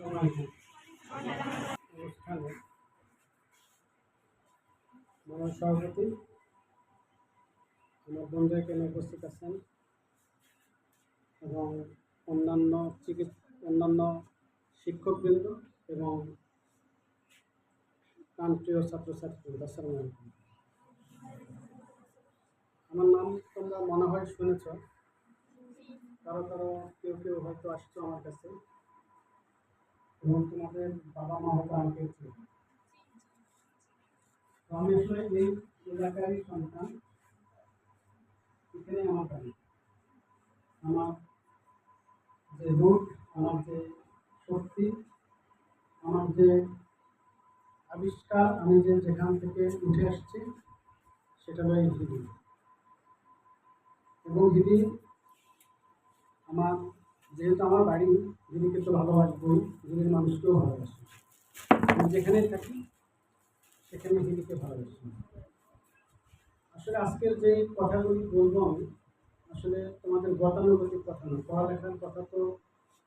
অনুষ্ঠানে সভাপতি আমার বন্ধু এখানে উপস্থিত আছেন এবং অন্যান্য চিকিৎস অন্যান্য শিক্ষকবৃন্দ এবং প্রান্তীয় ছাত্রছাত্রীবৃন্দ আসসালামু আলাইকুম আমার নাম তোমরা মনে হয় শুনেছ। কারও কারও কেউ কেউ হয়তো আসছো আমার কাছে। এবং তোমাদের বাবা মা হয়তো আমাকে চেনে। তো আমি আসলে এই এলাকারই সন্তান। এখানে আমার বাড়ি। আমার যে রুট, আমার যে শক্তি, আমার যে আবিষ্কার, আমি যে যেখান থেকে উঠে আসছি, সেটা হলো হিদি এবং হিদি আমার যেহেতু আমার বাড়ি দিদিকে তো ভালোবাসবই দিদির মানুষকেও ভালোবাসি। আমি যেখানেই থাকি, সেখানে দিদিকে ভালোবাসি। আসলে আজকের যে কথাগুলি বলব আমি, আসলে তোমাদের গতানুগতিক কথা না। পড়ালেখার কথা তো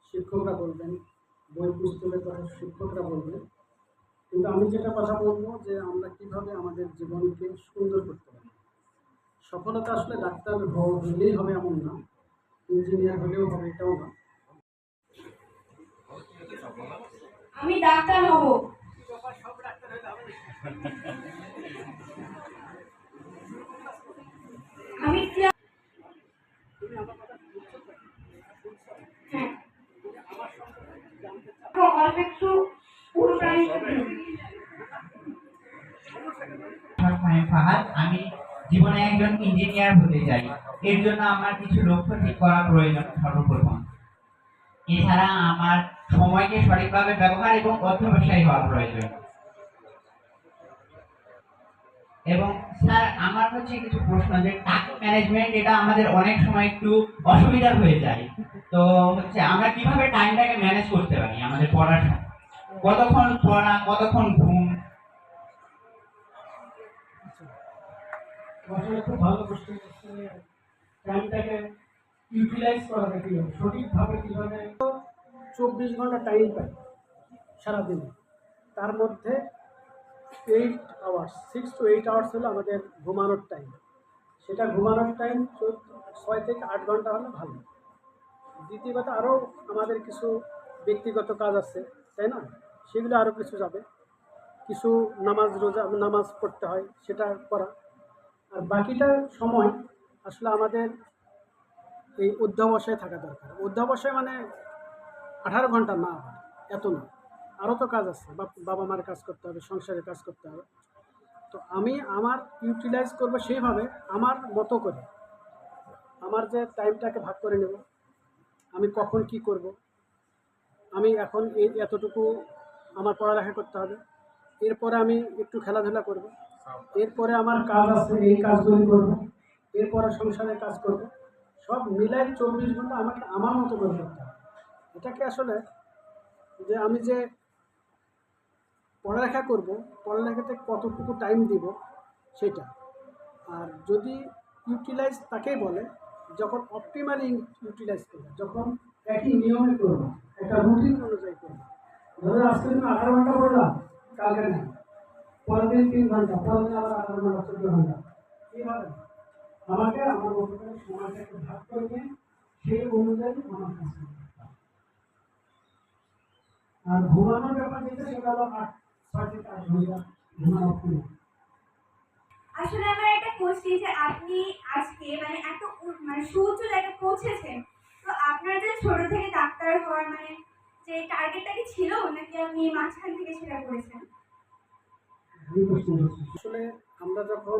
শিক্ষকরা বলবেন, বই পুস্তকের কথা শিক্ষকরা বলবেন। কিন্তু আমি যেটা কথা বলব যে, আমরা কীভাবে আমাদের জীবনকে সুন্দর করতে পারি। সফলতা আসলে ডাক্তার হলেই হবে এমন না। ইঞ্জিনিয়ার হলেও হবে এটাও না আমি ডাক্তার হব। আমি ক্লা- হ্যাঁ। অল্প একটু আমি জীবনে একজন ইঞ্জিনিয়ার হতে চাই। এর জন্য আমার কিছু লক্ষ্য ঠিক করা প্রয়োজন, সর্বপ্রথম। এছাড়া আমার সময়কে সঠিকভাবে ব্যবহার এবং অধ্যবসায়ী হওয়া প্রয়োজন। এবং স্যার, আমার হচ্ছে কিছু প্রশ্ন যে টাইম ম্যানেজমেন্ট, এটা আমাদের অনেক সময় একটু অসুবিধা হয়ে যায়। তো হচ্ছে আমরা কীভাবে টাইমটাকে ম্যানেজ করতে পারি আমাদের পড়ার কতক্ষণ পড়া, কতক্ষণ ঘুম? খুব ভালো প্রশ্ন। টাইমটাকে ইউটিলাইজ করা যায় কীভাবে, সঠিকভাবে কীভাবে? চব্বিশ ঘণ্টা টাইম পাই সারাদিনে। তার মধ্যে eight hours six to eight hours হলো আমাদের ঘুমানোর টাইম সেটা ঘুমানোর টাইম ছয় থেকে আট ঘণ্টা হলে ভালো। দ্বিতীয় কথা আরও আমাদের কিছু ব্যক্তিগত কাজ আছে, তাই না? সেগুলো আরও কিছু যাবে। কিছু নামাজ রোজা, নামাজ পড়তে হয়, সেটা করা। আর বাকিটা সময় আসলে আমাদের এই অধ্যাবসায় থাকা দরকার। অধ্যাবসায় মানে আঠারো ঘণ্টা না এত না। আরও তো কাজ আছে বাবা মার কাজ করতে হবে সংসারের কাজ করতে হবে। তো আমি আমার ইউটিলাইজ করব সেইভাবে আমার মতো করে। আমার যে টাইমটাকে ভাগ করে নেব আমি কখন কি করব আমি এখন এই এতটুকু আমার পড়ালেখা করতে হবে। এরপরে আমি একটু খেলাধুলা করব। এরপরে আমার কাজ আছে এই কাজগুলি করব। এরপরে সংসারের কাজ করব। সব মিলাই চব্বিশ ঘণ্টা আমাকে আমার মতো করে করতে হবে। এটাকে আসলে যে আমি যে পড়ালেখা করব, পড়ালেখাতে কতটুকু টাইম দিব, সেটা। আর যদি ইউটিলাইজ তাকেই বলে, যখন অপটিমালি ইউটিলাইজ করবে, যখন একই নিয়মে করব, একটা রুটিন অনুযায়ী করব। ধরো আজকে তুমি আঠারো ঘণ্টা পড়লাম কালকে নেই। পরের দিন তিন ঘণ্টা, পরের দিন আবার আঠারো ঘণ্টা, চোদ্দ ঘণ্টা। এইভাবে। আমাকে আমার মতো করে সময়টাকে ভাগ করে নিয়ে সেই অনুযায়ী আমার কাজ আর ঘুমানোর ব্যাপার যেটা সেটা হলো আট ছয় থেকে আট ঘণ্টা ঘুমানো আসলে আমার একটা কোশ্চেন যে আপনি আজকে মানে এত মানে সুউচ্চ জায়গায় পৌঁছেছেন তো আপনার যে ছোট থেকে ডাক্তার হওয়ার মানে যে টার্গেটটা কি ছিল নাকি আপনি মাঝখান থেকে সেটা করেছেন? আসলে আমরা যখন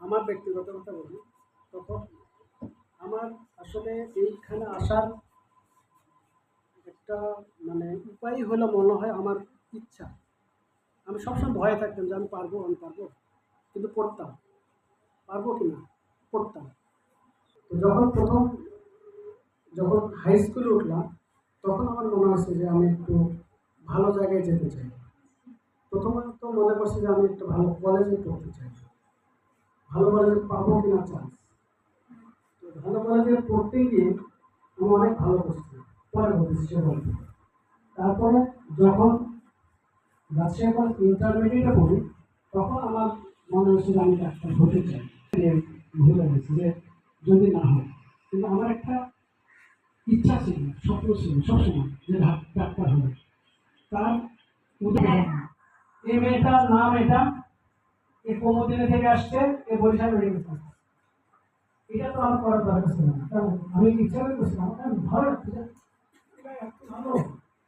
আমার ব্যক্তিগত কথা বলি তখন আমার আসলে এইখানে আসার একটা মানে উপায় হলো মনে হয় আমার ইচ্ছা। আমি সবসময় ভয়ে থাকতাম যে আমি পারব আমি পারব। কিন্তু পড়তাম। পারব কি না? পড়তাম। তো যখন প্রথম যখন হাই স্কুলে উঠলাম, তখন আমার মনে হয়েছে যে আমি একটু ভালো জায়গায় যেতে চাই। প্রথমত মনে করছি যে আমি একটা ভালো কলেজে পড়তে চাই। ভালো কলেজে পাবো কিনা চান্স তো ভালো কলেজে পড়তে গিয়ে আমি অনেক ভালো করছি পরে বলছি তারপরে যখন রাজশাহী কলেজ ইন্টারমিডিয়েটে পড়ি তখন আমার মনে হয়েছে যে আমি ডাক্তার হতে চাই। ভুলে গেছি যে যদি না হয়। কিন্তু আমার একটা ইচ্ছা ছিল স্বপ্ন ছিল সবসময় যে ডাক- ডাক্তার হবে। তার এই মেয়েটার নাম এটা এ কোমদিনে থেকে আসছে এ বরিশাল মেডিকেল এটা তো আমার করার দরকার ছিল না। কারণ আমি ইচ্ছা করে করছিলাম আমার ভালো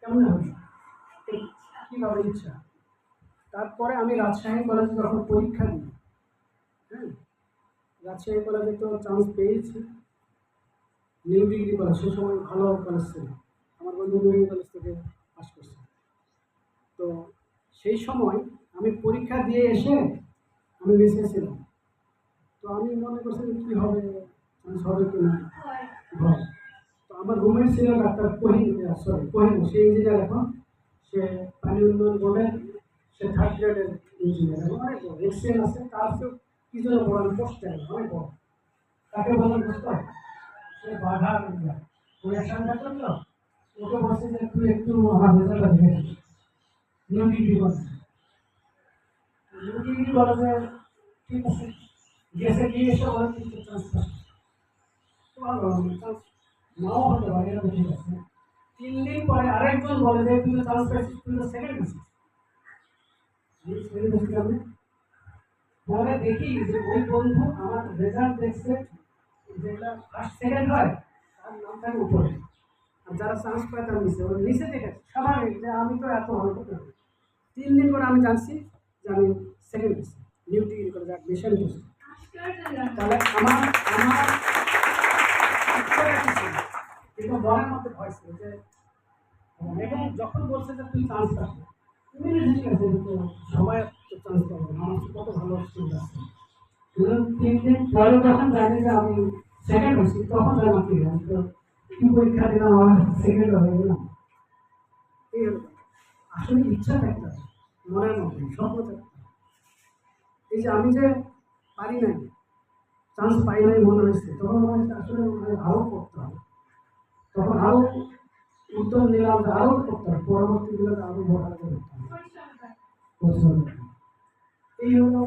কেমন হবে? ইচ্ছা? তারপরে আমি রাজশাহী কলেজে যখন পরীক্ষা দিই হ্যাঁ রাজশাহী কলেজে তো চান্স পেয়েছি। নিউ ডিগ্রি কলেজ সে সময় ভালো কলেজ ছিল। আমার বন্ধু নিউ ডিগ্রি কলেজ থেকে পাস করছে। তো সেই সময় আমি পরীক্ষা দিয়ে এসে আমি বেঁচে ছিলাম। তো আমি মনে করছি কী হবে চান্স হবে কি না? তো আমার রুমের ছিল ডাক্তার কহিম সরি কহিম সে ইঞ্জিনিয়ার এখন। সে পানি উন্নয়ন বোর্ডের সে থার্ড গ্রেডের ইঞ্জিনিয়ার এবং অনেক বড় এক্সিডেন্ট আছে তার কি জন্য বড় আমি অনেক বড়। তাকে বললাম বুঝতো সে বাধা একসঙ্গে করল ওকে বলছে যে তুই একটু আমার রেজাল্টটা দেখে কলেজে। নিউ ডিগ্রি কলেজে ঠিক আছে গেছে গিয়ে এসে ওরা কিন্তু ভালো চান্স নাও হতে পারে এটা ঠিক আছে তিন দিন পরে আরেকজন বলে যে তুই চান্স পাইছিস তুই তো সেকেন্ড হয়েছিস আমি পরে দেখি যে ওই বন্ধু আমার রেজাল্ট দেখছে যেটা ফার্স্ট সেকেন্ড হয় তার নাম থাকে উপরে আর যারা চান্স পায় তার নিচে ওর নিচে থেকে স্বাভাবিক যে আমি তো এত করতে তিন দিন পরে আমি জানছি যে আমি সেকেন্ড হয়েছি নিউ ডিগ্রি করে অ্যাডমিশন আশ্চর্যজনক যে এবং যখন বলছে যে তুই চান্স পাবি, তুমি ঠিক আছে সবাই চান্স পাবো আমার কত ভালো তিন দিন জানি যে আমি সেকেন্ড তখন জানা কি হয় পরীক্ষা দিলাম, আমার সেকেন্ড হয়ে গেলাম এই আসলে ইচ্ছা থাকতে মনের মধ্যে এই যে আমি যে পারি নাই। চান্স পাই নাই, মনে হয়েছে তখন মনে হয়েছে আসলে আরও করতে হবে। তখন আরও উদ্যোগ নিলাম যে আরও করতে হবে। পরবর্তীগুলোতে আরও বড় করতে। এই হলো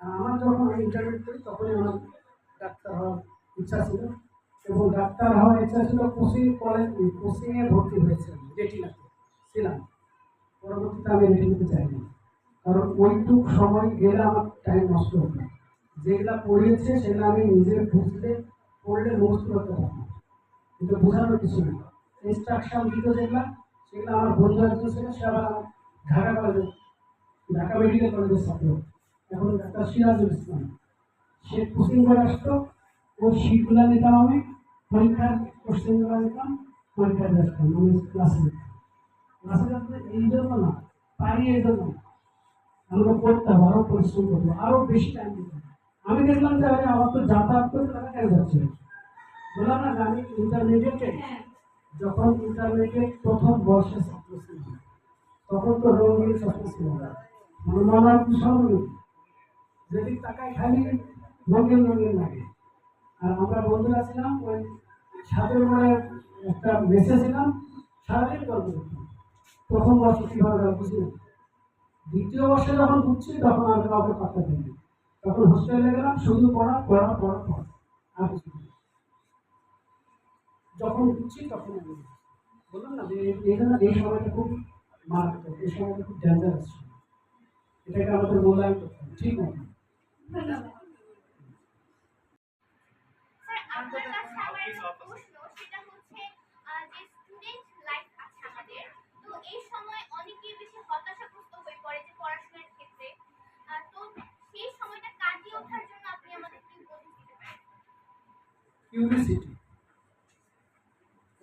আমার যখন ইন্টারমিডিয়েট করি, তখনই আমার ডাক্তার হওয়ার ইচ্ছা ছিল। এবং ডাক্তার হওয়ার ইচ্ছা ছিল কোচিং কলেজ কোচিংয়ে ভর্তি হয়েছিলাম রেটিনাতে ছিলাম। পরবর্তীতে আমি রেটিনাতে চাইনি কারণ ওইটুক সময় গেলে আমার টাইম নষ্ট হতো যেগুলা পড়িয়েছে সেগুলো আমি নিজে বুঝলে পড়লে মুখস্থ করতে পারতাম কিন্তু বোঝানোর কিছু নেই। ইনস্ট্রাকশন দিত যেগুলা, সেগুলো আমার বন্ধু একজন ছিল, সে আবার ঢাকা কলেজে ঢাকা মেডিকেল কলেজের ছাত্র। এখন ডাক্তার সিরাজুল ইসলাম। সে কোচিং করে আসতো। ও শিটগুলো নিতাম আমি। পরীক্ষার কোশ্চেনগুলো নিতাম। পরীক্ষায় আসতাম আমি ক্লাসে ক্লাসে এই জন্য না, পারি এই জন্য। না। আমরা পড়তে হবে আরও পরিশ্রম করব আরও বেশি টাইম দিতে হবে আমি দেখলাম যে আরে আমার তো যাতায়াত করে টাকা কেন যাচ্ছে। বললাম না আমি ইন্টারমিডিয়েটে হ্যাঁ। যখন ইন্টারমিডিয়েট প্রথম বর্ষে ছাত্র ছিলাম তখন তো রঙিন স্বপ্ন ছিল না হয় কি সর্বনীল যেদিক তাকায় খালি রঙিন রঙিন লাগে। আর আমরা বন্ধুরা ছিলাম ওই ছাদের মানে একটা মেসে ছিলাম সারাদিন গল্প করতাম। প্রথম বর্ষ কীভাবে গল্প না দ্বিতীয় বর্ষে যখন ঘুরছি, তখন আর কাউকে পাত্তা দিই তখন হোস্টেলে গেলাম, শুধু পড়া পড়া পড়া পড়া, আর যখন ঘুরছি, তখন বললাম না যে এই সময়টা খুব মারাত্মক, এই সময়টা খুব ডেঞ্জারাস এটাকে আমাদের মূল্যায়ন করতে হবে, ঠিক আছে কিউরিসিটি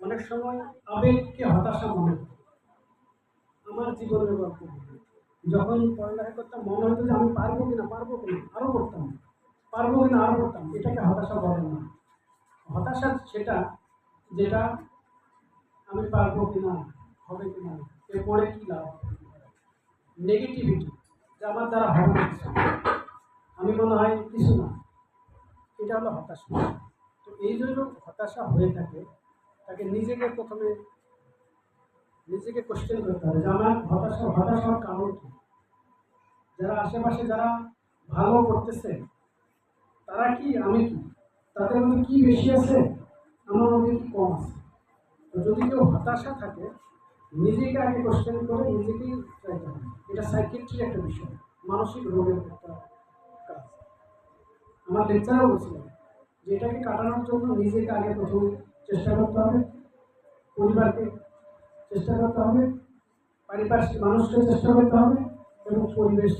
অনেক সময় আবেগকে হতাশা মনে হয়। আমার জীবনের গল্প যখন পড়ালেখা করতাম, মনে হতো যে আমি পারব কিনা পারব কিনা আরও করতাম পারব কিনা আরও করতাম এটাকে হতাশা বলে না। হতাশা সেটা, যেটা আমি পারব কিনা, হবে কিনা, এ পড়ে কি লাভ? নেগেটিভিটি যে আমার দ্বারা হবে আমি মনে হয় কিছু না। এটা হলো হতাশা। তো এই জন্য হতাশা হয়ে থাকে, তাকে নিজেকে প্রথমে, নিজেকে কোশ্চেন করতে হবে যে আমার হতাশা হতাশ হওয়ার কারণ কি? যারা আশেপাশে যারা ভালো করতেছে, তারা কি আমি কি? তাদের মধ্যে কি বেশি আছে? আমার মধ্যে কি কম আছে? তো যদি কেউ হতাশা থাকে, নিজেকে আগে কোশ্চেন করে নিজেকেই চাইতে হবে। এটা সাইকেট্রির একটা বিষয়, মানসিক রোগের একটা কাজ। আমার লেকচারও বলছিলাম যে এটাকে কাটানোর জন্য নিজেকে আগে প্রথম চেষ্টা করতে হবে পরিবারকে চেষ্টা করতে হবে পারিপার্শ্বিক মানুষকে চেষ্টা করতে হবে এবং পরিবেশ